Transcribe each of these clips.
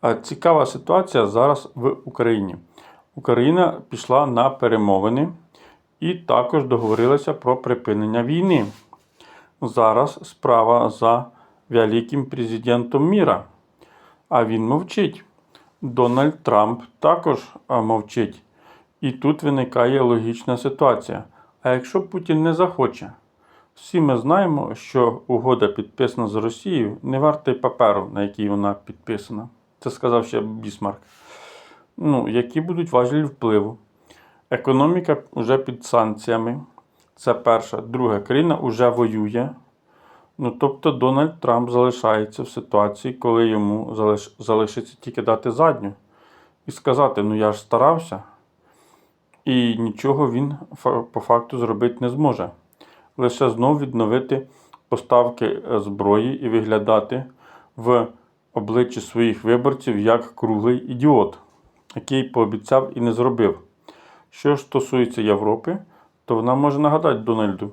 А Цікава ситуація зараз в Україні. Україна пішла на перемовини і також договорилася про припинення війни. Зараз справа за великим президентом міра. А він мовчить. Дональд Трамп також мовчить. І тут виникає логічна ситуація. А якщо Путін не захоче? Всі ми знаємо, що угода підписана з Росією не варта й паперу, на якій вона підписана. Це сказав ще Бісмарк. Ну, які будуть важелі впливу? Економіка вже під санкціями. Це перше. Друге, країна вже воює. Ну, тобто Дональд Трамп залишається в ситуації, коли йому залиш... залишиться тільки дати задню і сказати: ну я ж старався, і нічого він по факту зробити не зможе. Лише знов відновити поставки е, зброї і виглядати в обличчі своїх виборців як круглий ідіот, який пообіцяв і не зробив. Що ж стосується Європи, то вона може нагадати Дональду.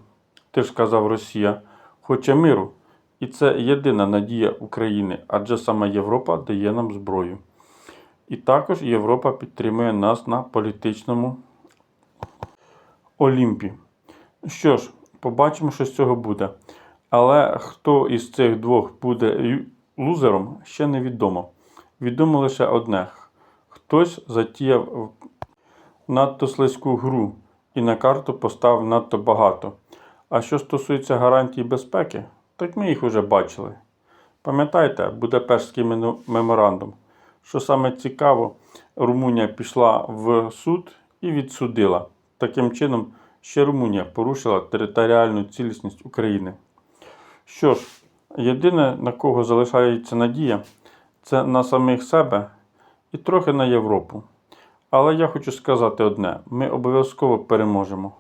Ти ж сказав, Росія хоче миру. І це єдина надія України, адже саме Європа дає нам зброю. І також Європа підтримує нас на політичному Олімпі. Що ж, побачимо, що з цього буде. Але хто із цих двох буде лузером, ще невідомо. Відомо лише одне: хтось затіяв надто слизьку гру і на карту поставив надто багато. А що стосується гарантій безпеки, так ми їх вже бачили. Пам'ятаєте, Будапештський меморандум, що саме цікаво, Румунія пішла в суд і відсудила. Таким чином, ще Румунія порушила територіальну цілісність України. Що ж, єдине, на кого залишається надія, це на самих себе і трохи на Європу. Але я хочу сказати одне: ми обов'язково переможемо.